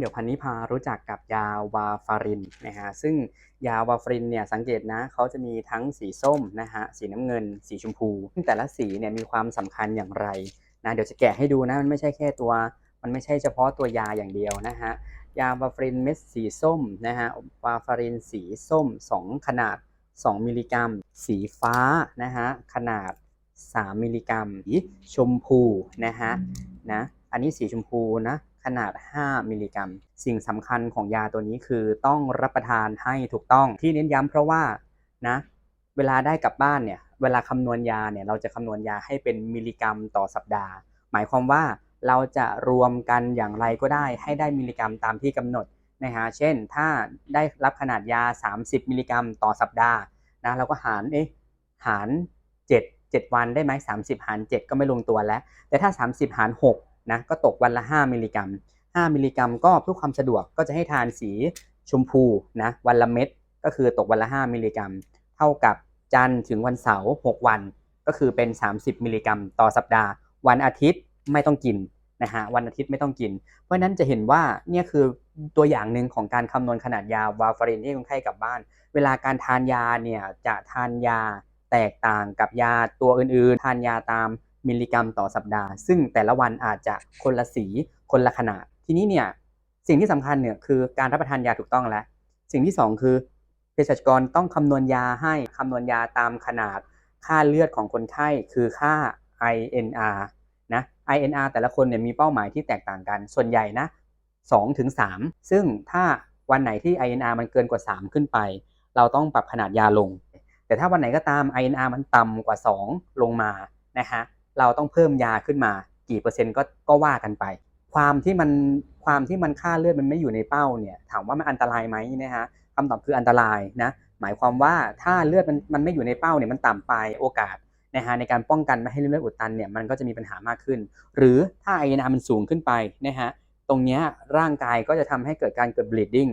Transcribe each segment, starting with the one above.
เดี๋ยวพันนี้พารู้จักกับยาวาฟารินนะฮะซึ่งยาวาฟารินเนี่ยสังเกตนะเขาจะมีทั้งสีส้มนะฮะสีน้ำเงิน สีชมพูซึ่งแต่ละสีเนี่ยมีความสำคัญอย่างไรนะเดี๋ยวจะแกะให้ดูนะมันไม่ใช่แค่ตัว มันไม่ใช่เฉพาะตัวยาอย่างเดียวนะฮะยาวาฟารินเม็ดสีส้มนะฮะวาฟารินสีส้ม 2 ขนาด 2 มิลลิกรัม สีฟ้านะฮะขนาด 3 มิลลิกรัมสีชมพูนะฮะนะอันนี้สีชมพูนะ ขนาด 5 มิลลิกรัม สิ่งสำคัญของยาตัวนี้คือต้องรับประทานให้ถูกต้องที่เน้นย้ำเพราะว่านะเวลาได้กลับบ้านเนี่ยเวลาคำนวณยาเนี่ยเราจะคำนวณยาให้เป็นมิลลิกรัมต่อสัปดาห์ หมายความว่าเราจะรวมกันอย่างไรก็ได้ให้ได้มิลลิกรัมตามที่กำหนดนะฮะเช่น ถ้าได้รับขนาดยา 30 มิลลิกรัมต่อสัปดาห์นะเราก็หารเอ๊ะหาร 7 7 วันได้ไหม30 หาร 7 ก็ไม่ลงตัวแล้ว แต่ถ้า 30 หาร 6 นะก็ตกวันละ 5 มิลลิกรัม 5 มิลลิกรัมก็เพื่อความสะดวกก็จะให้ทานสีชมพูนะวันละเม็ดก็คือตกวันละ 5 มิลลิกรัม เท่ากับจันทร์ถึงวันเสาร์6วัน ก็คือเป็น 30 มิลลิกรัม ต่อสัปดาห์ วันอาทิตย์ไม่ต้องกินนะฮะวันอาทิตย์ไม่ต้องกิน เพราะฉะนั้นจะเห็นว่าเนี่ยคือตัวอย่างหนึ่งของการคำนวณขนาดยาวาฟารินที่คนไข้กลับบ้าน เวลาการทานยาเนี่ยจะทานยาแตกต่างกับยาตัวอื่นๆ ทานยาตาม มิลลิกรัมต่อสัปดาห์ ซึ่งแต่ละวันอาจจะคนละสีคนละขนาด ทีนี้เนี่ยสิ่งที่สำคัญเนี่ยคือการรับประทานยาถูกต้องแล้ว สิ่งที่สองคือเภสัชกรต้องคำนวณยาให้คำนวณยาตามขนาด ค่าเลือดของคนไข้คือค่า INR นะ INR แต่ละคนเนี่ยมีเป้าหมายที่แตกต่างกัน ส่วนใหญ่นะ2ถึง3ซึ่งถ้าวันไหนที่ INR มันเกินกว่า 3 ขึ้นไป เราต้องปรับขนาดยาลง แต่ถ้าวันไหนก็ตาม INR มันต่ำกว่า 2 ลงมานะฮะ เราต้องเพิ่มยาขึ้นมา กี่เปอร์เซ็นต์ก็ก็ว่ากันไป ความที่มันความที่มันค่าเลือดมันไม่อยู่ในเป้าเนี่ยถามว่ามันอันตรายไหมนะฮะคำตอบคืออันตรายนะหมายความว่าถ้าเลือดมันมันไม่อยู่ในเป้าเนี่ยมันต่ำไปโอกาสนะฮะในการป้องกันไม่ให้เลือดอุดตันเนี่ยมันก็จะมีปัญหามากขึ้น หรือถ้า INR มันสูงขึ้นไปนะฮะตรงนี้ร่างกายก็จะทำให้เกิดการเกิด bleeding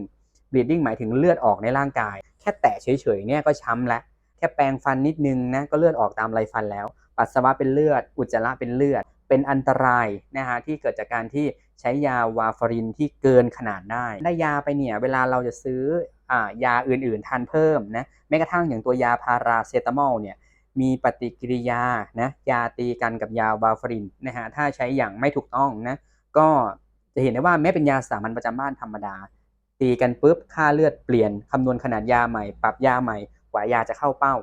bleeding หมายถึงเลือดออกในร่างกาย แค่แตะเฉยๆเนี่ยก็ช้ำแล้วแค่แปรงฟันนิดนึงนะก็เลือดออกตามไรฟันแล้ว ปัสสาวะเป็นเลือด อุจจาระเป็นเลือด เป็นอันตรายนะฮะที่เกิดจากการที่ใช้ยาวาฟารินที่เกินขนาดได้ได้ยาไปเนี่ยเวลาเราจะซื้ออายาอื่นๆ ทานเพิ่มนะแม้กระทั่งอย่างตัวยาพาราเซตามอลเนี่ยมีปฏิกิริยานะยาตีกันกับยาวาฟารินนะฮะถ้าใช้อย่างไม่ถูกต้องนะก็จะเห็นได้ว่าแม้เป็นยาสามัญประจำบ้านธรรมดา ตีกันปุ๊บค่าเลือดเปลี่ยนคำนวณขนาดยาใหม่ ปรับยาใหม่กว่ายาจะเข้าเป้า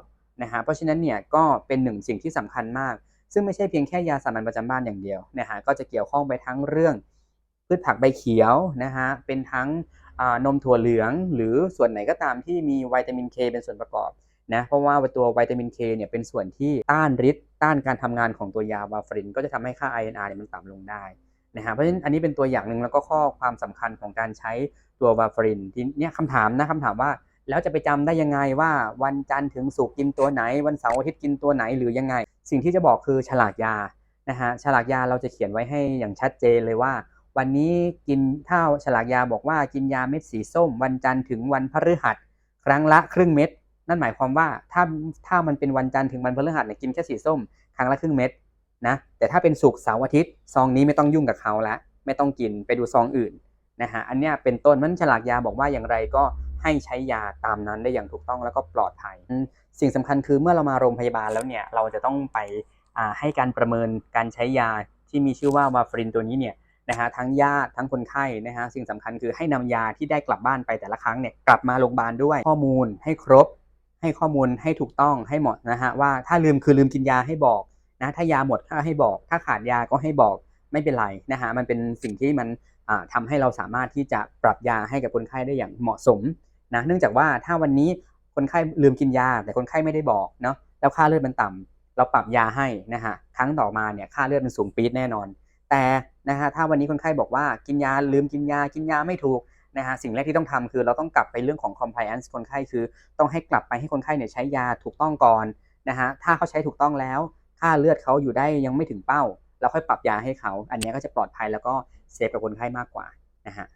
นะฮะเพราะฉะนั้นเนี่ยก็เป็นหนึ่งสิ่งที่สำคัญมาก ซึ่งไม่ใช่เพียงแค่ยาสามัญประจำบ้านอย่างเดียวนะฮะก็จะเกี่ยวข้องไปทั้งเรื่องพืชผักใบเขียวนะฮะเป็นทั้งนมถั่วเหลือง หรือส่วนไหนก็ตามที่มีวิตามินเคเป็นส่วนประกอบนะเพราะว่าตัววิตามินเคเนี่ยเป็นส่วนที่ต้านฤทธิ์ต้านการทำงานของตัวยาวาฟริน ก็จะทำให้ค่า INR เนี่ยมันต่ำลงได้นะฮะเพราะฉะนั้นอันนี้เป็นตัวอย่างหนึ่งแล้วก็ข้อความสำคัญของการใช้ตัววาฟรินทีนี้คำถามนะคำถามว่า แล้วจะไปจำได้ยังไงว่าวันจันทร์ถึงศุกร์กินตัวไหน วันเสาร์อาทิตย์กินตัวไหนหรือยังไง สิ่งที่จะบอกคือฉลากยานะฮะฉลากยาเราจะเขียนไว้ให้อย่างชัดเจนเลยว่า วันนี้กินเท่าฉลากยาบอกว่ากินยาเม็ดสีส้ม วันจันทร์ถึงวันพฤหัส ครั้งละครึ่งเม็ดนั่นหมายความว่าถ้าถ้ามันเป็นวันจันทร์ถึงวันพฤหัสเนี่ยกินแค่สีส้ม ครั้งละครึ่งเม็ดนะแต่ถ้าเป็นศุกร์เสาร์อาทิตย์ซองนี้ไม่ต้องยุ่งกับเขาละไม่ต้องกินไปดูซองอื่นนะฮะอันเนี้ยเป็นต้นมันฉลากยาบอกว่าอย่างไรก็ ให้ใช้ยาตามนั้นได้อย่างถูกต้องแล้วก็ปลอดภัย สิ่งสำคัญคือเมื่อเรามาโรงพยาบาลแล้วเนี่ยเราจะต้องไปให้การประเมินการใช้ยาที่มีชื่อว่าวาฟรินตัวนี้เนี่ยนะฮะทั้งญาติทั้งคนไข้นะฮะสิ่งสำคัญคือให้นำยาที่ได้กลับบ้านไปแต่ละครั้งเนี่ยกลับมาโรงพยาบาลด้วยข้อมูลให้ครบ ให้ข้อมูลให้ถูกต้องให้เหมาะนะฮะว่าถ้าลืมคือลืมกินยาให้บอกนะถ้ายาหมดก็ให้บอก ถ้าขาดยาก็ให้บอกไม่เป็นไรนะฮะมันเป็นสิ่งที่มันทำให้เราสามารถที่จะปรับยาให้กับคนไข้ได้อย่างเหมาะสม นะเนื่องจากว่าถ้าวันนี้คนไข้ลืมกินยา แต่คนไข้ไม่ได้บอกเนาะแล้วค่าเลือดมันต่ำเราปรับยาให้นะฮะครั้งต่อมาเนี่ยค่าเลือดมันสูงปี๊ดแน่นอน แต่นะฮะถ้าวันนี้คนไข้บอกว่ากินยาลืมกินยากินยาไม่ถูกนะฮะสิ่งแรกที่ต้องทำคือเราต้องกลับไปเรื่องของ compliance คนไข้คือ ต้องให้กลับไปให้คนไข้เนี่ยใช้ยาถูกต้องก่อนนะฮะถ้าเขาใช้ถูกต้องแล้ว ค่าเลือดเขาอยู่ได้ยังไม่ถึงเป้า เราค่อยปรับยาให้เขา อันนี้ก็จะปลอดภัยแล้วก็เซฟกับคนไข้มากกว่านะฮะ